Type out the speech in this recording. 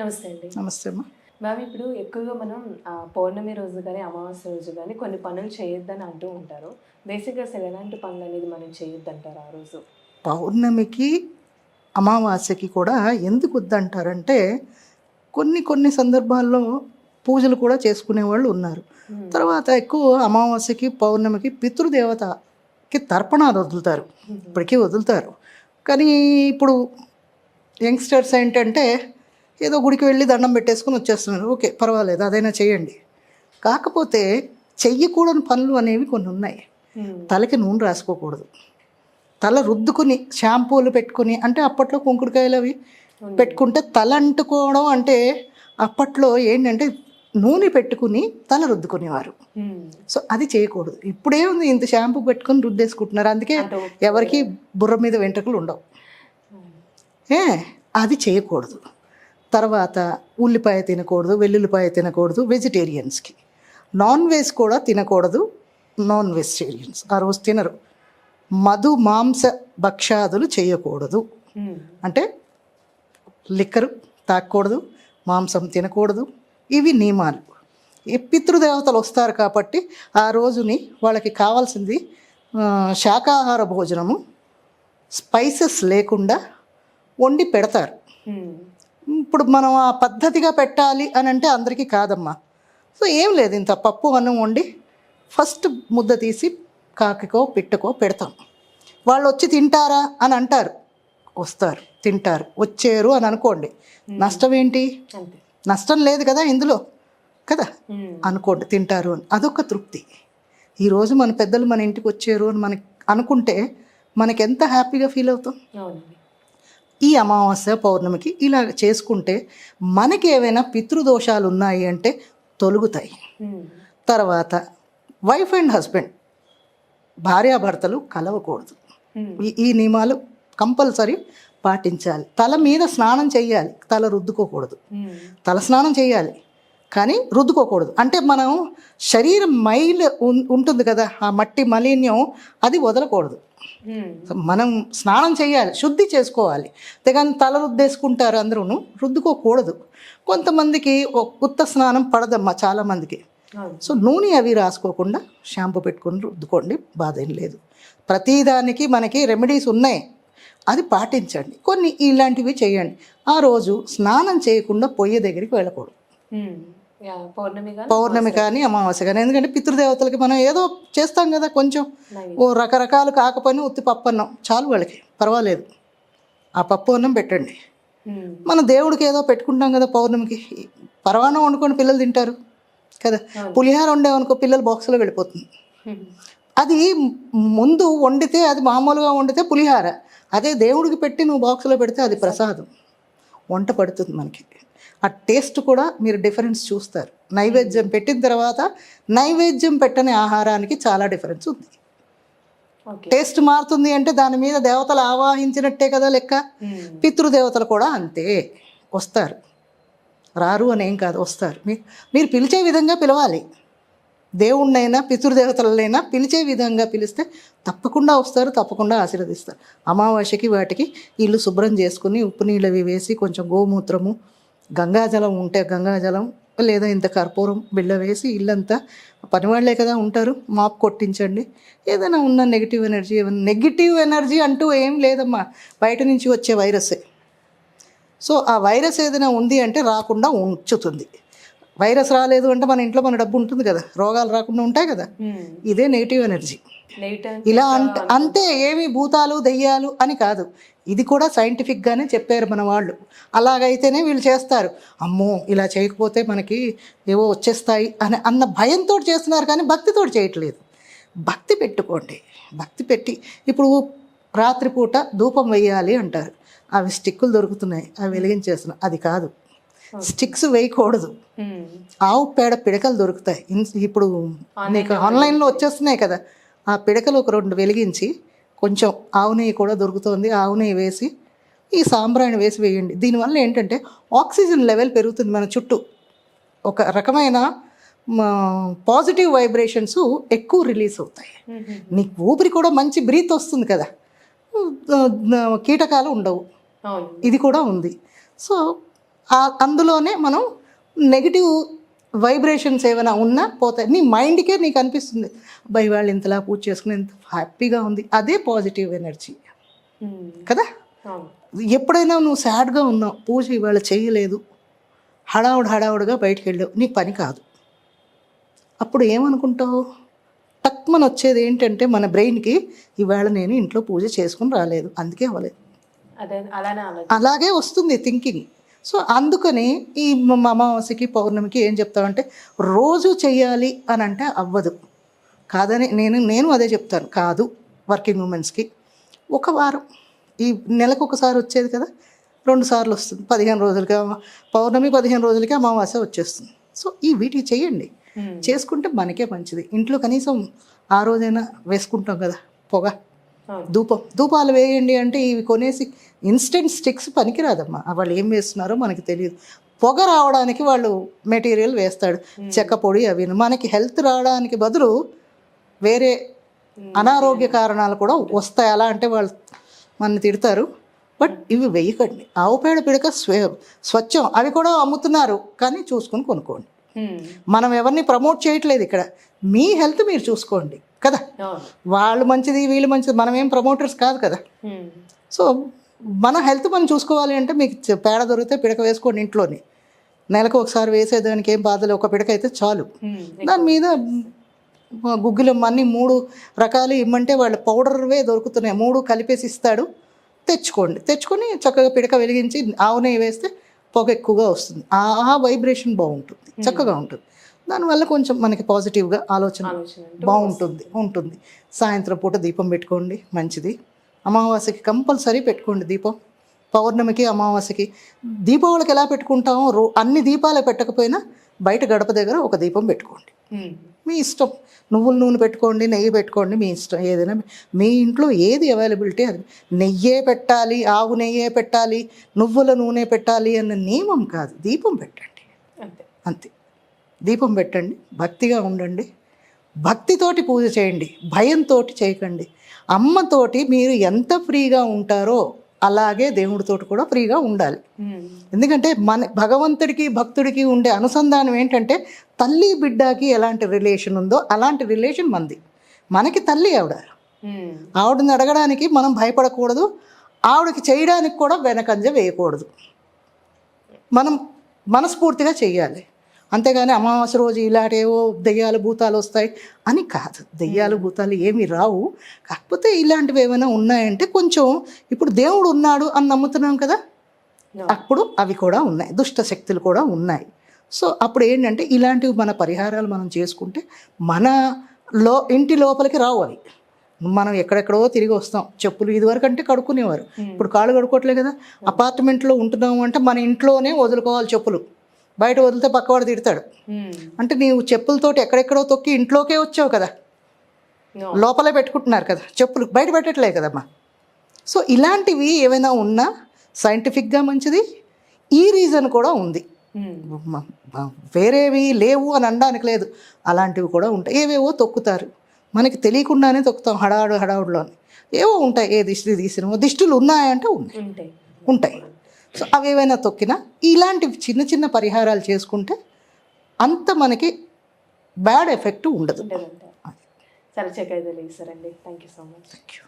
నమస్తే అండి. నమస్తే అమ్మా. మ్యామ్ ఇప్పుడు ఎక్కువగా మనం పౌర్ణమి రోజు కానీ అమావాస్య రోజు కానీ కొన్ని పనులు చేయొద్దని అంటూ ఉంటారు. బేసిక్గా అసలు ఎలాంటి పనులు అనేది మనం చేయొద్దంటారు ఆ రోజు? పౌర్ణమికి అమావాస్యకి కూడా ఎందుకు వద్దంటారంటే కొన్ని కొన్ని సందర్భాల్లో పూజలు కూడా చేసుకునే వాళ్ళు ఉన్నారు. తర్వాత ఎక్కువ అమావాస్యకి పౌర్ణమికి పితృదేవతకి తర్పణాలు వదులుతారు. ఇప్పటికీ వదులుతారు. కానీ ఇప్పుడు యంగ్స్టర్స్ ఏంటంటే ఏదో గుడికి వెళ్ళి దండం పెట్టేసుకుని వచ్చేస్తున్నారు. ఓకే పర్వాలేదు అదైనా చేయండి. కాకపోతే చెయ్యకూడని పనులు అనేవి కొన్ని ఉన్నాయి. తలకి నూనె రాసుకోకూడదు. తల రుద్దుకుని షాంపూలు పెట్టుకుని అంటే అప్పట్లో కుంకుడుకాయలు అవి పెట్టుకుంటే తల అంటుకోవడం అంటే అప్పట్లో ఏంటంటే నూనె పెట్టుకుని తల రుద్దుకునేవారు. సో అది చేయకూడదు. ఇప్పుడే ఉంది ఇంత షాంపూ పెట్టుకుని రుద్దేసుకుంటున్నారు. అందుకే అదో. ఎవరికి బుర్ర మీద వెంట్రుకలు ఉండవు. ఏ అది చేయకూడదు. తర్వాత ఉల్లిపాయ తినకూడదు వెల్లుల్లిపాయ తినకూడదు వెజిటేరియన్స్కి నాన్ వెజ్ కూడా తినకూడదు నాన్ వెజిటేరియన్స్ ఆ రోజు తినరు. మధు మాంస భక్ష్యాదులు చేయకూడదు. Hmm. అంటే లిక్కరు తాగకూడదు మాంసం తినకూడదు ఇవి నియమాలు. ఈ పితృదేవతలు వస్తారు కాబట్టి ఆ రోజుని వాళ్ళకి కావాల్సింది శాకాహార భోజనము. స్పైసెస్ లేకుండా వండి పెడతారు. Hmm. ఇప్పుడు మనం ఆ పద్ధతిగా పెట్టాలి అని అంటే అందరికీ కాదమ్మా. సో ఏం లేదు ఇంత పప్పు అన్నం వండి ఫస్ట్ ముద్ద తీసి కాకికో పిట్టకో పెడతాం. వాళ్ళు వచ్చి తింటారా అని అంటారు. వస్తారు తింటారు వచ్చారు అని అనుకోండి. నష్టం ఏంటి? నష్టం లేదు కదా ఇందులో. కదా. అనుకోండి తింటారు అని. అదొక తృప్తి. ఈరోజు మన పెద్దలు మన ఇంటికి వచ్చారు అని మనకి అనుకుంటే మనకి ఎంత హ్యాపీగా ఫీల్ అవుతాం? ఈ అమావాస్య పౌర్ణమికి ఇలా చేసుకుంటే మనకి ఏవైనా పితృదోషాలు ఉన్నాయి అంటే తొలుగుతాయి. తర్వాత వైఫ్ అండ్ హస్బెండ్ భార్యాభర్తలు కలవకూడదు. ఈ ఈ నియమాలు కంపల్సరీ పాటించాలి తల మీద స్నానం చేయాలి తల రుద్దుకోకూడదు. తల స్నానం చేయాలి కానీ రుద్దుకోకూడదు అంటే మనం శరీరం మైల్ ఉంటుంది కదా ఆ మట్టి మలిన్యం అది వదలకూడదు. మనం స్నానం చేయాలి శుద్ధి చేసుకోవాలి. అంతేగాని తల రుద్దేసుకుంటారు అందరూ రుద్దుకోకూడదు. కొంతమందికి ఒక ఉత్త స్నానం పడదమ్మా చాలామందికి. సో నూనె అవి రాసుకోకుండా షాంపూ పెట్టుకొని రుద్దుకోండి బాధ ఏం లేదు. ప్రతిదానికి మనకి రెమెడీస్ ఉన్నాయి. అది పాటించండి. కొన్ని ఇలాంటివి చేయండి. ఆ రోజు స్నానం చేయకుండా పొయ్యి దగ్గరికి వెళ్ళకూడదు. Hmm. పౌర్ణమి కానీ అమావాస్య. కానీ ఎందుకంటే పితృదేవతలకి మనం ఏదో చేస్తాం కదా కొంచెం. ఓ రకరకాలు కాకపోయినా ఉత్తి పప్పు అన్నం చాలు వాళ్ళకి పర్వాలేదు. ఆ పప్పు అన్నం పెట్టండి. Hmm. మన దేవుడికి ఏదో పెట్టుకుంటాం కదా పౌర్ణమికి. పరవాణం వండుకొని పిల్లలు తింటారు కదా. పులిహార వండామనుకో పిల్లలు బాక్స్లో వెళ్ళిపోతుంది. Hmm. అది ముందు వండితే అది మామూలుగా వండితే పులిహార. అదే దేవుడికి పెట్టి నువ్వు బాక్స్లో పెడితే అది ప్రసాదం. వంట పడుతుంది మనకి. ఆ టేస్ట్ కూడా మీరు డిఫరెన్స్ చూస్తారు. నైవేద్యం పెట్టిన తర్వాత నైవేద్యం పెట్టని ఆహారానికి చాలా డిఫరెన్స్ ఉంది. టేస్ట్ మారుతుంది అంటే దాని మీద దేవతలు ఆవాహించినట్టే కదా లెక్క. పితృదేవతలు కూడా అంతే. వస్తారు. రారు అని ఏం కాదు వస్తారు. మీ మీరు పిలిచే విధంగా పిలవాలి. దేవుణ్ణైనా పితృదేవతలనైనా పిలిచే విధంగా పిలిస్తే తప్పకుండా వస్తారు తప్పకుండా ఆశీర్వదిస్తారు. అమావాస్యకి వాటికి ఇల్లు శుభ్రం చేసుకుని ఉప్పు నీళ్ళు వేసి కొంచెం గోమూత్రము గంగాజలం ఉంటే గంగాజలం లేదా ఇంత కర్పూరం బిళ్ళ వేసి ఇల్లంతా పనివాళ్ళే కదా ఉంటారు మాప్ కొట్టించండి. ఏదైనా ఉన్న నెగిటివ్ ఎనర్జీ ఏమైనా నెగిటివ్ ఎనర్జీ అంటూ ఏం లేదమ్మా. బయట నుంచి వచ్చే వైరస్సే సో ఆ వైరస్ ఏదైనా ఉంది అంటే రాకుండా ఉంచుతుంది. వైరస్ రాలేదు అంటే మన ఇంట్లో మన డబ్బు ఉంటుంది కదా. రోగాలు రాకుండా ఉంటాయి కదా. Hmm. ఇదే నెగిటివ్ ఎనర్జీ ఇలా అంటే అంతే ఏమి భూతాలు దెయ్యాలు అని కాదు. ఇది కూడా సైంటిఫిక్గానే చెప్పారు మన వాళ్ళు. అలాగైతేనే వీళ్ళు చేస్తారు. అమ్మో ఇలా చేయకపోతే మనకి ఏవో వచ్చేస్తాయి అని అన్న భయంతో చేస్తున్నారు కానీ భక్తితో చేయట్లేదు. భక్తి పెట్టుకోండి. భక్తి పెట్టి ఇప్పుడు రాత్రిపూట ధూపం వేయాలి అంటారు. అవి స్టిక్కులు దొరుకుతున్నాయి. అవి వెలిగించేస్తున్నాయి అది కాదు. స్టిక్స్ వేయకూడదు. Hmm. ఆవు పేడ పిడకలు దొరుకుతాయి. ఇప్పుడు నీకు ఆన్లైన్లో వచ్చేస్తున్నాయి కదా. ఆ పిడకలు ఒక రెండు వెలిగించి కొంచెం ఆవు నెయ్యి కూడా దొరుకుతుంది. ఆవు నెయ్యి వేసి ఈ సాంబ్రాణి వేసి వేయండి. దీనివల్ల ఏంటంటే ఆక్సిజన్ లెవెల్ పెరుగుతుంది మన చుట్టూ. ఒక రకమైన పాజిటివ్ వైబ్రేషన్స్ ఎక్కువ రిలీజ్ అవుతాయి. నీకు ఊపిరి కూడా మంచి బ్రీత్ వస్తుంది కదా. కీటకాలు ఉండవు. ఇది కూడా ఉంది. సో అందులోనే మనం నెగిటివ్ వైబ్రేషన్స్ ఏమైనా ఉన్నా పోతాయి. నీ మైండ్కే నీకు అనిపిస్తుంది. అబ్బాయి వాళ్ళు ఇంతలా పూజ చేసుకుని ఎంత హ్యాపీగా ఉంది. అదే పాజిటివ్ ఎనర్జీ ఉమ్, కదా? ఎప్పుడైనా నువ్వు సాడ్గా ఉన్నావు. పూజ ఇవాళ చేయలేదు. హడావుడు హడావుడిగా బయటికి వెళ్ళావు. నీ పని కాదు. అప్పుడు ఏమనుకుంటావు? టక్మని వచ్చేది ఏంటంటే మన బ్రెయిన్కి ఇవాళ నేను ఇంట్లో పూజ చేసుకుని రాలేదు. అందుకే అవ్వలేదు. అలాగే వస్తుంది థింకింగ్. సో అందుకని ఈ అమావాస్యకి పౌర్ణమికి ఏం చెప్తామంటే రోజు చెయ్యాలి అని అంటే అవ్వదు. కాదని నేను నేను అదే చెప్తాను. కాదు వర్కింగ్ ఉమెన్స్కి. ఒక వారం. ఈ నెలకు ఒకసారి వచ్చేది కదా రెండు సార్లు వస్తుంది. పదిహేను రోజులకి పౌర్ణమి పదిహేను రోజులకి అమావాస్య వచ్చేస్తుంది. సో ఈ వీటికి చేయండి. చేసుకుంటే మనకే మంచిది. ఇంట్లో కనీసం ఆ రోజైనా వేసుకుంటాం కదా పొగ. ధూపం ధూపాలు వేయండి అంటే ఇవి కొనేసి ఇన్స్టెంట్ స్టిక్స్ పనికిరాదమ్మా. వాళ్ళు ఏం వేస్తున్నారో మనకి తెలియదు. పొగ రావడానికి వాళ్ళు మెటీరియల్ వేస్తాడు. చెక్క పొడి అవి మనకి హెల్త్ రావడానికి బదులు వేరే అనారోగ్య కారణాలు కూడా వస్తాయి. అలా అంటే వాళ్ళు మన తిడతారు. బట్ ఇవి వేయకండి. ఆవు పేడ పిడక స్వే స్వచ్ఛం. అవి కూడా అమ్ముతున్నారు. కానీ చూసుకొని కొనుక్కోండి. మనం ఎవరిని ప్రమోట్ చేయట్లేదు ఇక్కడ. మీ హెల్త్ మీరు చూసుకోండి. కదా? వాళ్ళు మంచిది వీళ్ళు మంచిది. మనం ఏం ప్రమోటర్స్ కాదు కదా? సో మన హెల్త్ మనం చూసుకోవాలి అంటే మీకు పేడ దొరికితే పిడక వేసుకోండి ఇంట్లోని. నెలకు ఒకసారి వేసేదానికి ఏం బాధలు ఒక పిడక అయితే చాలు. దాని మీద గుగ్గిలం అన్ని మూడు రకాలు ఇమ్మంటే వాళ్ళు పౌడర్వే దొరుకుతున్నాయి. మూడు కలిపేసి ఇస్తాడు. తెచ్చుకోండి. తెచ్చుకొని చక్కగా పిడక వెలిగించి ఆవు నెయ్యి వేస్తే పొగ ఎక్కువగా వస్తుంది. ఆ వైబ్రేషన్ బాగుంటుంది. చక్కగా ఉంటుంది. దానివల్ల కొంచెం మనకి పాజిటివ్గా ఆలోచన బాగుంటుంది ఉంటుంది. సాయంత్రం పూట దీపం పెట్టుకోండి మంచిది. అమావాస్యకి కంపల్సరీ పెట్టుకోండి దీపం. పౌర్ణమికి అమావాస్యకి దీపావళికి ఎలా పెట్టుకుంటామో రో అన్ని దీపాలు పెట్టకపోయినా బయట గడప దగ్గర ఒక దీపం పెట్టుకోండి. మీ ఇష్టం. నువ్వుల నూనె పెట్టుకోండి నెయ్యి పెట్టుకోండి మీ ఇష్టం ఏదైనా మీ ఇంట్లో ఏది అవైలబిలిటీ అది నెయ్యే పెట్టాలి ఆవు నెయ్యే పెట్టాలి నువ్వుల నూనె పెట్టాలి అన్న నియమం కాదు. దీపం పెట్టండి. అంతే. అంతే. దీపం పెట్టండి భక్తిగా ఉండండి. భక్తితోటి పూజ చేయండి భయంతో చేయకండి. అమ్మతోటి మీరు ఎంత ఫ్రీగా ఉంటారో అలాగే దేవుడితోటి కూడా ఫ్రీగా ఉండాలి. ఎందుకంటే మన భగవంతుడికి భక్తుడికి ఉండే అనుసంధానం ఏంటంటే తల్లి బిడ్డకి ఎలాంటి రిలేషన్ ఉందో అలాంటి రిలేషన్ మంది. మనకి తల్లి ఆవిడ. ఆవిడని అడగడానికి మనం భయపడకూడదు. ఆవిడకి చేయడానికి కూడా వెనకంజ వేయకూడదు. మనం మనస్ఫూర్తిగా చెయ్యాలి. అంతేగాని అమావాస్య రోజు ఇలాంటివో దెయ్యాలు భూతాలు వస్తాయి అని కాదు. దెయ్యాలు భూతాలు ఏమీ రావు. కాకపోతే ఇలాంటివి ఏమైనా ఉన్నాయంటే కొంచెం ఇప్పుడు దేవుడు ఉన్నాడు అని నమ్ముతున్నాం కదా? అప్పుడు అవి కూడా ఉన్నాయి. దుష్ట శక్తులు కూడా ఉన్నాయి. సో అప్పుడు ఏంటంటే ఇలాంటివి మన పరిహారాలు మనం చేసుకుంటే మన లో ఇంటి లోపలికి రావు అవి. మనం ఎక్కడెక్కడో తిరిగి వస్తాం. చెప్పులు ఇదివరకు అంటే కడుక్కునేవారు. ఇప్పుడు కాళ్ళు కడుక్కోవట్లే కదా? అపార్ట్మెంట్లో ఉంటున్నాము అంటే మన ఇంట్లోనే వదులుకోవాలి చెప్పులు. బయట వదిలితే పక్కవాడు తిడతాడు. అంటే నీవు చెప్పులతోటి ఎక్కడెక్కడో తొక్కి ఇంట్లోకే వచ్చావు కదా. లోపలే పెట్టుకుంటున్నారు కదా. చెప్పులు బయట పెట్టట్లే కదమ్మా. సో ఇలాంటివి ఏమైనా ఉన్నా సైంటిఫిక్గా మంచిది ఈ రీజన్ కూడా ఉంది. వేరేవి లేవు అని అనడానికి లేదు. అలాంటివి కూడా ఉంటాయి. ఏవేవో తొక్కుతారు. మనకి తెలియకుండానే తొక్కుతాం హడావుడు హడావుడిలోని. ఏవో ఉంటాయి. ఏ దిష్టి తీసినవో దిష్టిలు ఉన్నాయంటే ఉన్నాయి. ఉంటాయి. ఉంటాయి. సో అవి ఏవైనా తొక్కినా ఇలాంటివి చిన్న చిన్న పరిహారాలు చేసుకుంటే అంత మనకి బ్యాడ్ ఎఫెక్ట్ ఉండదు. చాలా చక్కగా తెలియదు సార్ అండి. Thank you so much thank you